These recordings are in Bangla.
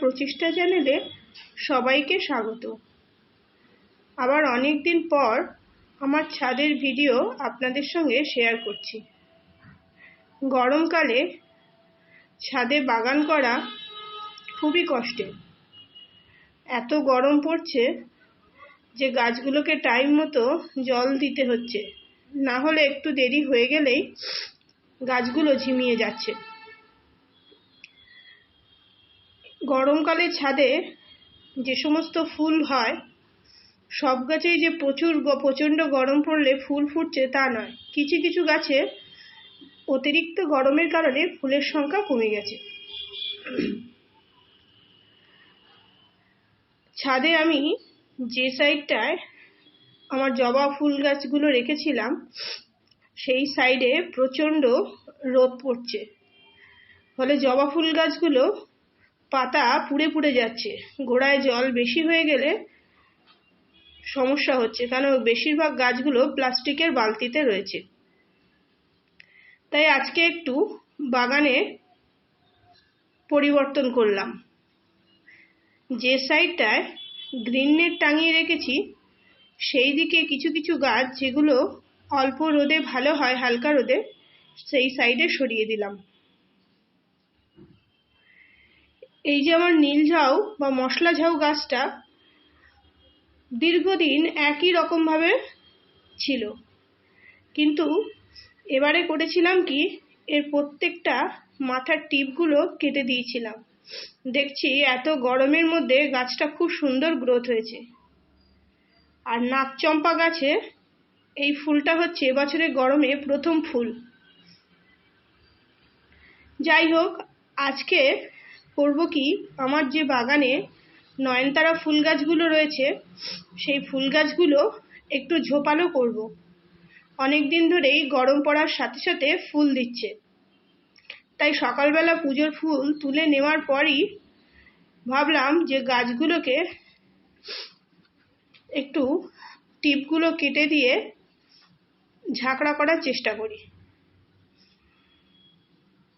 প্রচেষ্টা চ্যানেলে সবাইকে স্বাগত। আবার অনেক দিন পর আমার ছাদের ভিডিও আপনাদের সঙ্গে শেয়ার করছি। গরমকালে ছাদে বাগান করা খুবই কষ্টের। এত গরম পড়ছে যে গাছগুলোকে টাইম মতো জল দিতে হচ্ছে। না হলে একটু দেরি হয়ে গেলেই গাছগুলো ঝিমিয়ে যাচ্ছে। গরমকালে ছাদে যে সমস্ত ফুল হয়, সব গাছেই যে প্রচুর প্রচণ্ড গরম পড়লে ফুল ফুটছে তা নয়। কিছু কিছু গাছে অতিরিক্ত গরমের কারণে ফুলের সংখ্যা কমে গেছে। ছাদে আমি যে সাইডটায় আমার জবা ফুল গাছগুলো রেখেছিলাম, সেই সাইডে প্রচণ্ড রোদ পড়ছে। ফলে জবা ফুল গাছগুলো পাতা পুড়ে পুড়ে যাচ্ছে। গোড়ায় জল বেশি হয়ে গেলে সমস্যা হচ্ছে। কারণ বেশিরভাগ গাছগুলো প্লাস্টিকের বালতিতে রয়েছে। তাই আজকে একটু বাগানে পরিবর্তন করলাম। যে সাইডটায় গ্রিন নেট টাঙিয়ে রেখেছি, সেই দিকে কিছু কিছু গাছ যেগুলো অল্প রোদে ভালো হয়, হালকা রোদে, সেই সাইডে সরিয়ে দিলাম। এই যে আমার নীল ঝাউ বা মশলা ঝাউ গাছটা দীর্ঘদিন একই রকমভাবে ছিল। কিন্তু এবারে করেছিলাম কি? এর প্রত্যেকটা মাথার টিপগুলো কেটে দিয়েছিলাম। দেখছি এত গরমের মধ্যে গাছটা খুব সুন্দর গ্রোথ হয়েছে। আর নাকচম্পা গাছে এই ফুলটা হচ্ছে এবছরের গরমে প্রথম ফুল। যাই হোক, আজকে করব কি? আমার যে বাগানে নয়নতারা ফুল গাছগুলো রয়েছে, সেই ফুল গাছগুলো একটু ঝোপালো করব। অনেক দিন ধরেই গরম পড়ার সাথে সাথে ফুল দিচ্ছে। তাই সকালবেলা পুজোর ফুল তুলে নেওয়ার পরই ভাবলাম যে গাছগুলোকে একটু টিপগুলো কেটে দিয়ে ঝাঁকড়া করার চেষ্টা করি।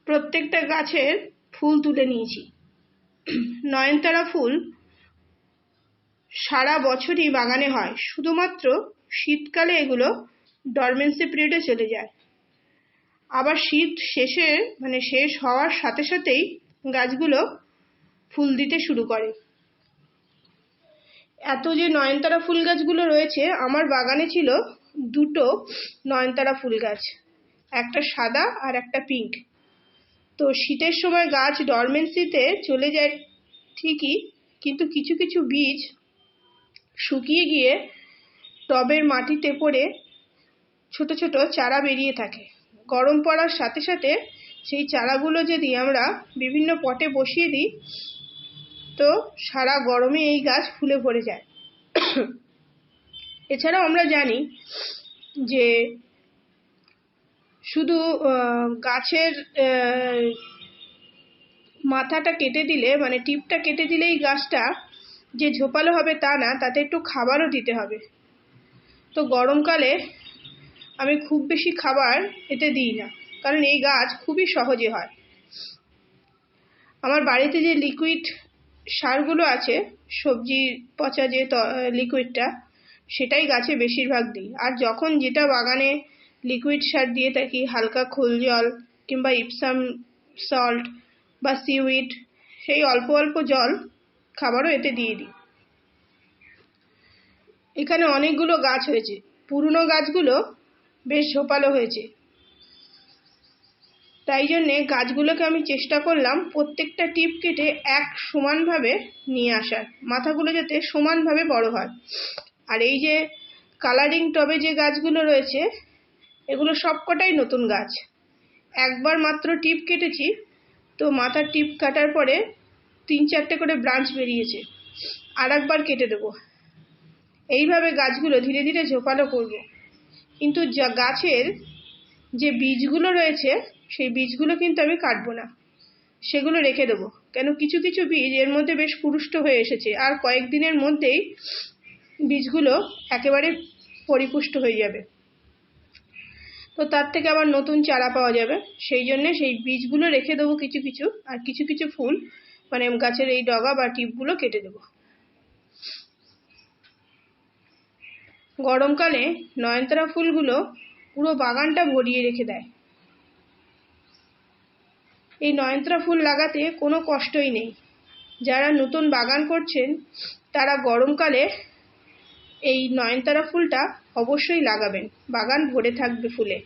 প্রত্যেকটা গাছের ফুল তুলে নিয়েছি। নয়নতারা ফুল সারা বছরই বাগানে হয়। শুধুমাত্র শীতকালে এগুলো ডরমেন্সি পিরিয়ডে চলে যায়। আবার শীত শেষে মানে শেষ হওয়ার সাথে সাথেই গাছগুলো ফুল দিতে শুরু করে। এত যে নয়নতারা ফুল গাছগুলো রয়েছে, আমার বাগানে ছিল দুটো নয়নতারা ফুল গাছ। একটা সাদা আর একটা পিঙ্ক তো শীতের সময় গাছ ডরমেন্সিতে চলে যায় ঠিকই, কিন্তু কিছু কিছু বীজ শুকিয়ে গিয়ে টবের মাটিতে পড়ে ছোট ছোট চারা বেরিয়ে থাকে। গরম পড়ার সাথে সাথে সেই চারাগুলো যদি আমরা বিভিন্ন পটে বসিয়ে দিই, তো সারা গরমে এই গাছ ফুলে ভরে যায়। এছাড়াও আমরা জানি যে শুধু গাছের মাথাটা কেটে দিলে মানে টিপটা কেটে দিলেই গাছটা যে ঝোপালো হবে তা না, তাতে একটু খাবারও দিতে হবে। তো গরমকালে আমি খুব বেশি খাবার এতে দিই না, কারণ এই গাছ খুবই সহজে হয়। আমার বাড়িতে যে লিকুইড সারগুলো আছে, সবজি, পচা যে লিকুইডটা, সেটাই গাছে বেশিরভাগ দিই। আর যখন যেটা বাগানে লিকুইড সার দিয়ে থাকি হালকা খোল জল কিংবা ইপসাম সল্ট বা সিউইড সেই অল্প অল্প জল খাবারও এতে দিয়ে দিই। এখানে অনেকগুলো গাছ হয়েছে। পুরনো গাছগুলো বেশ ঝোপালো হয়েছে। তাই জন্যে গাছগুলোকে আমি চেষ্টা করলাম প্রত্যেকটা টিপ কেটে এক সমানভাবে নিয়ে আসার। মাথাগুলো যাতে সমানভাবে বড় হয়। আর এই যে কালারিং টবে যে গাছগুলো রয়েছে এগুলো সবকটাই নতুন গাছ। একবার মাত্র টিপ কেটেছি, তো মাথার টিপ কাটার পরে তিন চারটে করে ব্রাঞ্চ বেরিয়েছে। আর একবার কেটে দেবো। এইভাবে গাছগুলো ধীরে ধীরে ঝোপালো করব। কিন্তু যা গাছের যে বীজগুলো রয়েছে, সেই বীজগুলো কিন্তু আমি কাটবো না। সেগুলো রেখে দেবো। কেন কিছু কিছু বীজ এর মধ্যে বেশ পুরুষ্ট হয়ে এসেছে, আর কয়েকদিনের মধ্যেই বীজগুলো একেবারে পরিপুষ্ট হয়ে যাবে। তো তার থেকে আবার নতুন চারা পাওয়া যাবে। সেই জন্যে সেই বীজগুলো রেখে দেবো কিছু কিছু, আর কিছু কিছু ফুল মানে গাছের এই ডগা বা টিপগুলো কেটে দেবো। গরমকালে নয়নতারা ফুলগুলো পুরো বাগানটা ভরিয়ে রেখে দেয়। এই নয়নতারা ফুল লাগাতে কোনো কষ্টই নেই। যারা নতুন বাগান করছেন, তারা গরমকালে এই নয়নতারা ফুলটা অবশ্যই লাগাবেন। বাগান ভরে থাকবে ফুলে।